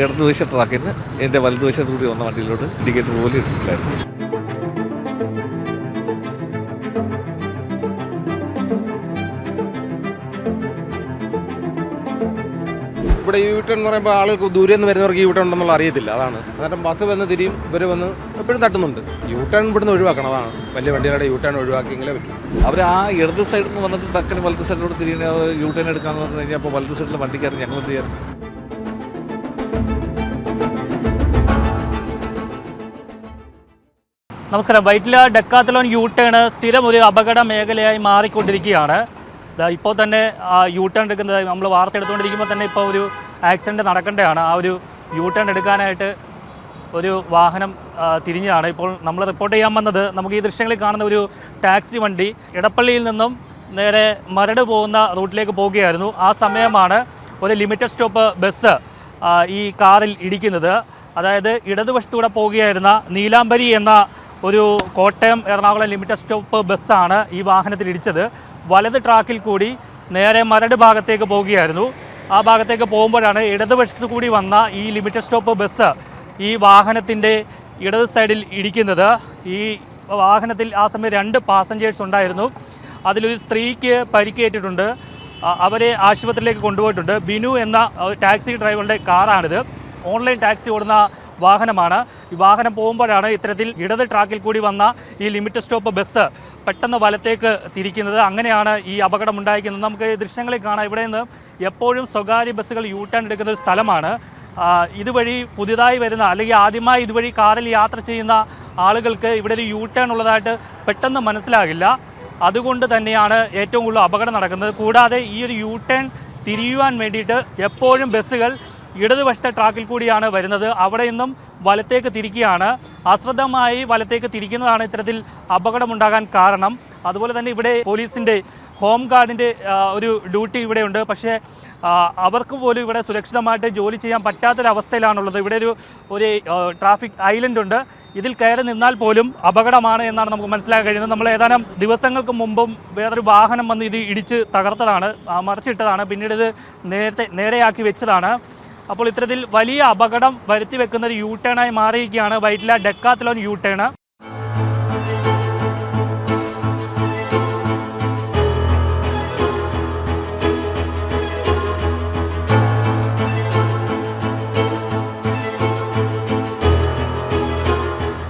ഇടതുവശ ട്രാക്കിൽ നിന്ന് എന്റെ വലതുവശത്ത് കൂടി വന്ന വണ്ടിയിലോട്ട് ഇൻഡിക്കേറ്റർ പോലും ഇട്ടിട്ടുണ്ടായിരുന്നു. ഇവിടെ യു ടേൺ എന്ന് പറയുമ്പോൾ ആളുകൾക്ക് ദൂരെ നിന്ന് വരുന്നവർക്ക് യു ടേൺ ഉണ്ടെന്നുള്ള അറിയത്തില്ല. അതാണ്. കാരണം ബസ് വന്ന് തിരിയും ഇവർ വന്ന് എപ്പോഴും തട്ടുന്നുണ്ട്. യു ടേൺ ഇവിടുന്ന് ഒഴിവാക്കണം. അതാണ്. വലിയ വണ്ടികളുടെ യു ടേൺ ഒഴിവാക്കിയെങ്കിലേ പറ്റൂ. അവർ ആ ഇടത് സൈഡിൽ നിന്ന് വന്നിട്ട് തക്കന് വലത് സൈഡിലോട്ട് തിരിയണ യു ടേൺ എടുക്കാന്ന് പറഞ്ഞു കഴിഞ്ഞാൽ അപ്പോൾ വലത് സൈഡിലെ വണ്ടിക്കാരൻ ഞങ്ങൾ എന്ത് ചെയ്യാൻ നമസ്കാരം. വൈറ്റില ഡെക്കാത്തലോൺ യൂ ടേൺ സ്ഥിരം ഒരു അപകട മേഖലയായി മാറിക്കൊണ്ടിരിക്കുകയാണ്. ഇപ്പോൾ തന്നെ ആ യൂ ടേൺ എടുക്കുന്നത് നമ്മൾ വാർത്ത എടുത്തുകൊണ്ടിരിക്കുമ്പോൾ തന്നെ ഇപ്പോൾ ഒരു ആക്സിഡന്റ് നടക്കേണ്ടതാണ്. ആ ഒരു യൂ ടേൺ എടുക്കാനായിട്ട് ഒരു വാഹനം തിരിഞ്ഞതാണ്. ഇപ്പോൾ നമ്മൾ റിപ്പോർട്ട് ചെയ്യാൻ വന്നത് നമുക്ക് ഈ ദൃശ്യങ്ങളിൽ കാണുന്ന ഒരു ടാക്സി വണ്ടി ഇടപ്പള്ളിയിൽ നിന്നും നേരെ മരട് പോകുന്ന റൂട്ടിലേക്ക് പോവുകയായിരുന്നു ആ സമയമാണ് ഒരു ലിമിറ്റഡ് സ്റ്റോപ്പ് ബസ് ഈ കാറിൽ ഇടിക്കുന്നത്. അതായത് ഇടതുവശത്തൂടെ പോവുകയായിരുന്ന നീലാംബരി എന്ന ഒരു കോട്ടയം എറണാകുളം ലിമിറ്റഡ് സ്റ്റോപ്പ് ബസ്സാണ് ഈ വാഹനത്തിൽ ഇടിച്ചത്. വലത് ട്രാക്കിൽ കൂടി നേരെ മരട് ഭാഗത്തേക്ക് പോവുകയായിരുന്നു. ആ ഭാഗത്തേക്ക് പോകുമ്പോഴാണ് ഇടതുവശത്ത് കൂടി വന്ന ഈ ലിമിറ്റഡ് സ്റ്റോപ്പ് ബസ് ഈ വാഹനത്തിന്റെ ഇടത് സൈഡിൽ ഇടിക്കുന്നത്. ഈ വാഹനത്തിൽ ആ സമയം രണ്ട് പാസഞ്ചേഴ്സ് ഉണ്ടായിരുന്നു. അതിലൊരു സ്ത്രീക്ക് പരിക്കേറ്റിട്ടുണ്ട്. അവരെ ആശുപത്രിയിലേക്ക് കൊണ്ടുപോയിട്ടുണ്ട്. ബിനു എന്ന ടാക്സി ഡ്രൈവറുടെ കാറാണിത്. ഓൺലൈൻ ടാക്സി ഓടുന്ന വാഹനമാണ്. വാഹനം പോകുമ്പോഴാണ് ഇത്തരത്തിൽ ഇടത് ട്രാക്കിൽ കൂടി വന്ന ഈ ലിമിറ്റ് സ്റ്റോപ്പ് ബസ് പെട്ടെന്ന് വലത്തേക്ക് തിരിക്കുന്നത്. അങ്ങനെയാണ് ഈ അപകടം ഉണ്ടായിരിക്കുന്നത്. നമുക്ക് ദൃശ്യങ്ങളിൽ കാണാം. ഇവിടെ നിന്ന് എപ്പോഴും സ്വകാര്യ ബസ്സുകൾ യൂ ടേൺ എടുക്കുന്ന ഒരു സ്ഥലമാണ്. ഇതുവഴി പുതിയതായി വരുന്ന അല്ലെങ്കിൽ ആദ്യമായി ഇതുവഴി കാറിൽ യാത്ര ചെയ്യുന്ന ആളുകൾക്ക് ഇവിടെ ഒരു യൂ ടേൺ ഉള്ളതായിട്ട് പെട്ടെന്ന് മനസ്സിലാകില്ല. അതുകൊണ്ട് തന്നെയാണ് ഏറ്റവും കൂടുതൽ അപകടം നടക്കുന്നത്. കൂടാതെ ഈ ഒരു യൂ ടേൺ തിരിയുവാൻ വേണ്ടിയിട്ട് എപ്പോഴും ബസ്സുകൾ ഇടതുവശത്തെ ട്രാക്കിൽ കൂടിയാണ് വരുന്നത്. അവിടെ നിന്നും വലത്തേക്ക് തിരിക്കുകയാണ്. അശ്രദ്ധമായി വലത്തേക്ക് തിരിക്കുന്നതാണ് ഇത്തരത്തിൽ അപകടമുണ്ടാകാൻ കാരണം. അതുപോലെ തന്നെ ഇവിടെ പോലീസിന്റെ ഹോം ഗാർഡിന്റെ ഒരു ഡ്യൂട്ടി ഇവിടെയുണ്ട് പക്ഷേ അവർക്ക് പോലും ഇവിടെ സുരക്ഷിതമായിട്ട് ജോലി ചെയ്യാൻ പറ്റാത്തൊരവസ്ഥയിലാണുള്ളത്. ഇവിടെ ഒരു ഒരു ട്രാഫിക് ഐലൻഡ് ഉണ്ട്. ഇതിൽ കയറി നിന്നാൽ പോലും അപകടമാണ് എന്നാണ് നമുക്ക് മനസ്സിലാക്കാൻ കഴിയുന്നത്. നമ്മൾ ഏതാനും ദിവസങ്ങൾക്ക് മുമ്പും വേറൊരു വാഹനം വന്ന് ഇത് ഇടിച്ച് തകർത്തതാണ് മറിച്ചിട്ടതാണ്. പിന്നീട് ഇത് നേരത്തെ നേരെയാക്കി വെച്ചതാണ്. അപ്പോൾ ഇത്തരത്തിൽ വലിയ അപകടം വരുത്തി വെക്കുന്ന ഒരു യൂ ടേണായി മാറിയിരിക്കുകയാണ്. വൈറ്റില ഡെക്കാത്തലോൺ യൂ ടേൺ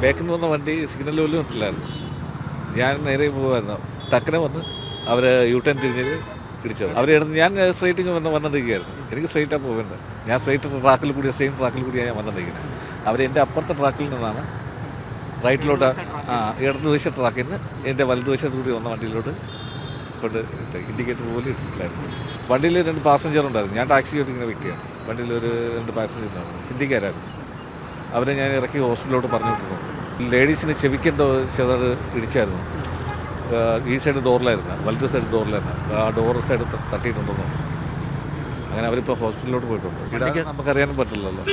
ബാക്കിൽ നിന്ന് വന്ന വണ്ടി സിഗ്നൽ പോലും എത്തില്ലായിരുന്നു ഞാൻ നേരെ പോകുമായിരുന്നു തക്കനെ വന്ന് അവർ യൂ ടേൺ തിരിഞ്ഞത് ഇടിച്ചത് അവർ ഞാൻ സ്ട്രൈറ്റിങ് വന്ന് വന്നിരിക്കുകയായിരുന്നു എനിക്ക് സ്ട്രൈറ്റാണ് പോകേണ്ടത് ഞാൻ സ്ട്രൈറ്റ് ട്രാക്കിൽ കൂടി സെയിം ട്രാക്കിൽ കൂടിയാണ് ഞാൻ വന്നിരിക്കുന്നത് അവർ എന്റെ അപ്പുറത്തെ ട്രാക്കിൽ നിന്നാണ് റൈറ്റിലോട്ട് ആ ഇടതുവശ ട്രാക്കിൽ നിന്ന് എന്റെ വലതുവശത്ത് കൂടി വന്ന വണ്ടിയിലോട്ട് കൊണ്ട് ഇൻഡിക്കേറ്റർ പോലും ഇട്ടിട്ടില്ലായിരുന്നു വണ്ടിയിൽ രണ്ട് പാസഞ്ചർ ഉണ്ടായിരുന്നു. ഞാൻ ടാക്സി ഇങ്ങനെ വ്യക്തിയാണ് വണ്ടിയിൽ ഒരു രണ്ട് പാസഞ്ചർ ഉണ്ടായിരുന്നു. ഹിന്ദിക്കാരായിരുന്നു. അവരെ ഞാൻ ഇറക്കി ഹോസ്പിറ്റലിലോട്ട് പറഞ്ഞു വിട്ടിരുന്നു ലേഡീസിന് ചെവിക്കെന്തോ ചെറുത് ഇടിച്ചായിരുന്നു. ഈ സൈഡ് ഡോറിലായിരുന്നു വലത് സൈഡ് ഡോറിലായിരുന്നു ആ ഡോർ സൈഡ് തട്ടിയിട്ടുണ്ടെന്ന്. അങ്ങനെ അവരിപ്പോൾ ഹോസ്പിറ്റലിലോട്ട് പോയിട്ടുണ്ട്. ഇവിടെ നമുക്കറിയാനും പറ്റില്ലല്ലോ.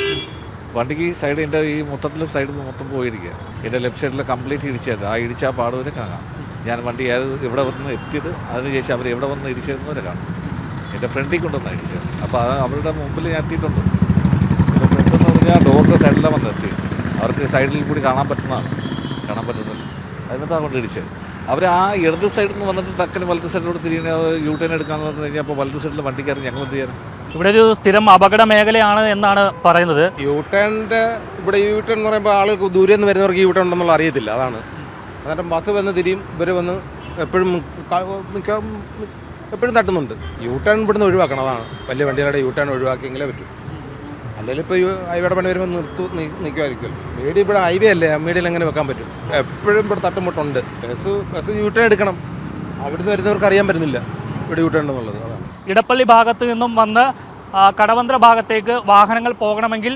വണ്ടിക്ക് ഈ സൈഡ് എന്റെ ഈ മൊത്തത്തിൽ സൈഡിൽ നിന്ന് മൊത്തം പോയിരിക്കുക എന്റെ ലെഫ്റ്റ് സൈഡിൽ കംപ്ലീറ്റ് ഇടിച്ചായിരുന്നു ആ ഇടിച്ച ആ പാട് വരെ കാണാം. ഞാൻ വണ്ടി ഏത് ഇവിടെ വന്ന് എത്തിയത് അതിനുശേഷം അവർ എവിടെ വന്ന് ഇടിച്ചതെന്ന് വരെ കാണും. എന്റെ ഫ്രണ്ടിൽ കൊണ്ടുവന്നാണ് ഇടിച്ചത്. അപ്പോൾ അത് അവരുടെ മുമ്പിൽ ഞാൻ എത്തിയിട്ടുണ്ട്. ഫ്രണ്ട് എന്ന് പറഞ്ഞാൽ ഡോറിന്റെ സൈഡിലാണ് വന്ന് എത്തി. അവർക്ക് സൈഡിൽ കൂടി കാണാൻ പറ്റുന്നതാണ്. കാണാൻ പറ്റുന്നത്. അതിനകത്താണ് കൊണ്ട് ഇടിച്ചത്. അവർ ആ ഇടത് സൈഡിൽ നിന്ന് വന്നിട്ട് തക്കന് വലത് സൈഡിലോട്ട് തിരിയണ യൂ ടേൺ എടുക്കാന്ന് പറഞ്ഞു കഴിഞ്ഞാൽ അപ്പോൾ വലത് സൈഡിൽ വണ്ടിക്കാരൻ ഞങ്ങൾ എന്ത് ചെയ്യാൻ ഇവിടെ ഒരു സ്ഥിരം അപകട മേഖലയാണ് എന്നാണ് പറയുന്നത്. യൂ ടേണിന്റെ ഇവിടെ യൂ ടേൺ എന്ന് പറയുമ്പോൾ ആളുകൾക്ക് ദൂരെ നിന്ന് വരുന്നവർക്ക് യൂ ടേൺ ഉണ്ടെന്നുള്ള അറിയത്തില്ല അതാണ്. അന്നേരം ബസ് വന്ന് തിരിയും ഇവർ വന്ന് എപ്പോഴും മിക്ക എപ്പോഴും തട്ടുന്നുണ്ട്. യൂ ടേൺ ഇവിടുന്ന് ഒഴിവാക്കണം അതാണ്. വലിയ വണ്ടികളുടെ യൂ ടേൺ ഒഴിവാക്കിയെങ്കിലേ പറ്റൂ. അല്ലെങ്കിൽ ഇപ്പോൾ ഹൈവേയുടെ പണി വരുമ്പോൾ നിർത്തു നിൽക്കുമായിരിക്കും മീഡിയ ഇവിടെ ഹൈവേ അല്ലേ? മീഡിയയിൽ എങ്ങനെ വെക്കാൻ പറ്റും? എപ്പോഴും ഇവിടെ തട്ടുമുട്ടുണ്ട്. Bus bus U turn turn എടുക്കണം. അവിടുന്ന് വരുന്നവർക്ക് അറിയാൻ പറ്റുന്നില്ല ഇവിടെ യൂട്ടേൺ എന്നുള്ളത്. അതാണ്. ഇടപ്പള്ളി ഭാഗത്ത് നിന്നും വന്ന് കടവന്ത്ര ഭാഗത്തേക്ക് വാഹനങ്ങൾ പോകണമെങ്കിൽ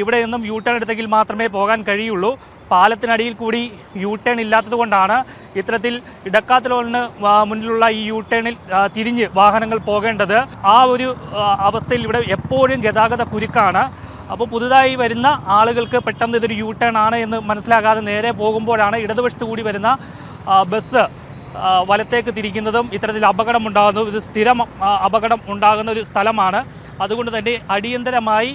ഇവിടെ നിന്നും യൂട്ടേൺ ടേൺ എടുത്തെങ്കിൽ മാത്രമേ പോകാൻ കഴിയുള്ളൂ. പാലത്തിനടിയിൽ കൂടി യൂ ടേൺ ഇല്ലാത്തത് കൊണ്ടാണ് ഇത്തരത്തിൽ ഇടക്കാത്തലോണിന് മുന്നിലുള്ള ഈ യൂ ടേണിൽ തിരിഞ്ഞ് വാഹനങ്ങൾ പോകേണ്ടത്. ആ ഒരു അവസ്ഥയിൽ ഇവിടെ എപ്പോഴും ഗതാഗത കുരുക്കാണ്. അപ്പോൾ പുതുതായി വരുന്ന ആളുകൾക്ക് പെട്ടെന്ന് ഇതൊരു യൂ ടേൺ ആണ് എന്ന് മനസ്സിലാകാതെ നേരെ പോകുമ്പോഴാണ് ഇടതുവശത്ത് കൂടി വരുന്ന ബസ് വലത്തേക്ക് തിരിക്കുന്നതും ഇത്തരത്തിൽ അപകടം ഉണ്ടാകുന്നതും. ഇത് സ്ഥിരം അപകടം ഉണ്ടാകുന്ന ഒരു സ്ഥലമാണ്. അതുകൊണ്ട് തന്നെ അടിയന്തരമായി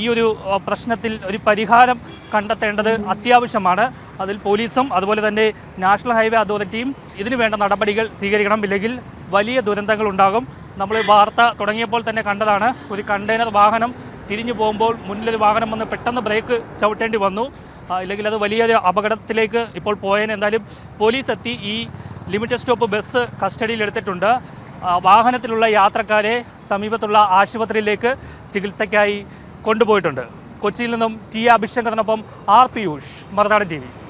ഈ ഒരു പ്രശ്നത്തിൽ ഒരു പരിഹാരം കണ്ടെത്തേണ്ടത് അത്യാവശ്യമാണ്. അതിൽ പോലീസും അതുപോലെ തന്നെ നാഷണൽ ഹൈവേ അതോറിറ്റിയും ഇതിനു വേണ്ട നടപടികൾ സ്വീകരിക്കണം. ഇല്ലെങ്കിൽ വലിയ ദുരന്തങ്ങൾ ഉണ്ടാകും. നമ്മൾ വാർത്ത തുടങ്ങിയപ്പോൾ തന്നെ കണ്ടതാണ്. ഒരു കണ്ടെയ്നർ വാഹനം തിരിഞ്ഞു പോകുമ്പോൾ മുന്നിലൊരു വാഹനം വന്ന് പെട്ടെന്ന് ബ്രേക്ക് ചവിട്ടേണ്ടി വന്നു. ഇല്ലെങ്കിൽ അത് വലിയൊരു അപകടത്തിലേക്ക് ഇപ്പോൾ പോയതിന് എന്തായാലും പോലീസ് എത്തി. ഈ ലിമിറ്റഡ് സ്റ്റോപ്പ് ബസ് കസ്റ്റഡിയിലെടുത്തിട്ടുണ്ട് വാഹനത്തിലുള്ള യാത്രക്കാരെ സമീപത്തുള്ള ആശുപത്രിയിലേക്ക് ചികിത്സയ്ക്കായി കൊണ്ടുപോയിട്ടുണ്ട്. കൊച്ചിയിൽ നിന്നും ടി അഭിഷേകത്തിനൊപ്പം ആർ പിയൂഷ് മറുനാടൻ ടി